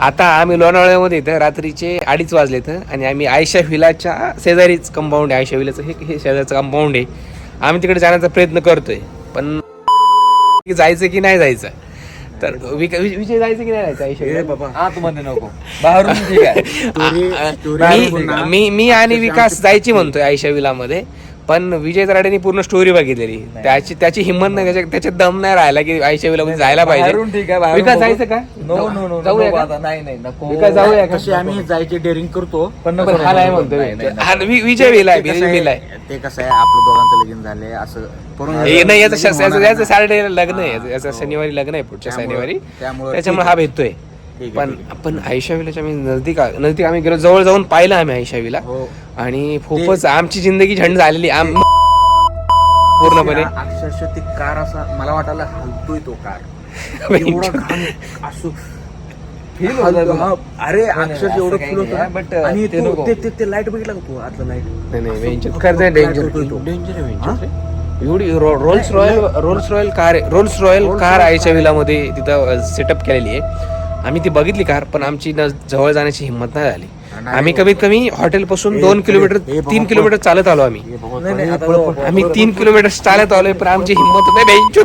आता आम्ही लोणावळ्यामध्ये इथं रात्रीचे अडीच वाजले इथं आणि आम्ही आयशा विलाच्या शेजारीच कंपाऊंड आहे. आयशा विलाचं हे हे शेजारचं कंपाऊंड आहे. आम्ही तिकडे जाण्याचा प्रयत्न करतोय. पण जायचं की नाही जायचं? तर विक- वि- विजय जायचं की नाही जायचं आयशा विला? आतमध्ये नको. आहे. मी मी मी आणि विकास जायची म्हणतोय आयशा विलामध्ये पण विजय तराडेने पूर्ण स्टोरी बघितलेली. त्याची त्याची हिंमत नाही त्याच्या- त्याच्यात दम नाही राहिला की आयशा विलामध्ये जायला पाहिजे. ठीक आहे विकास. जायचं का? नो नो नो जाऊया का? नाही नाही नको. विकास जाऊया का? तशी आम्ही जायची डेअरिंग करतो पण नको पण हा नाही म्हणतोय नाही, नाही, हा, वि- विजय विलाय ते कसं आहे- विलाय ते कसं आहे आपलं दोघांचं लगीन झालंय असं करून हे नाही याचं लगीन श- याचं होणार याचं नाही. सॅटर्डे लग्न आहे याचं- हा, याचं. शनिवारी लग्न आहे पुढच्या त्यामुळं- शनिवारी. त्यामुळं त्याच्यामुळे ठीक हा आहे. भेटतोय. ठीक आहे, पण ठीक. आपण आयशा विलाच्या आम्ही नजदीक नजदीक आम्ही गेलो जवळ जाऊन पाहिलं आम्ही आयशा विला हो. आणि खूपच आमची जिंदगी झंड झालेली. आम पूर्णपणे. अक्षरशः ती कार असा मला वाटायला हलतोय तो कार. एवढा असं. अरे अक्षरशः एवढं फुल होतं. आणि ते लाइट बघितलं का तू आतलं लाइट नाही करते डेंजर. डेंजर आहे. एवढी Rolls Royce Rolls Royce car. Rolls Royce car आयच्या विलामध्ये तिथं सेटअप केलेली आहे. आम्ही ती बघितली कार पण आमची न- जवळ जाण्याची हिंमत नाही झाली आम्ही. कमीत कमी हॉटेल पासून दोन किलोमीटर तीन. किलोमीटर चालत आलो आम्ही आम्ही तीन किलोमीटर चालत आलोय पण आमची हिंमत नाही बेंच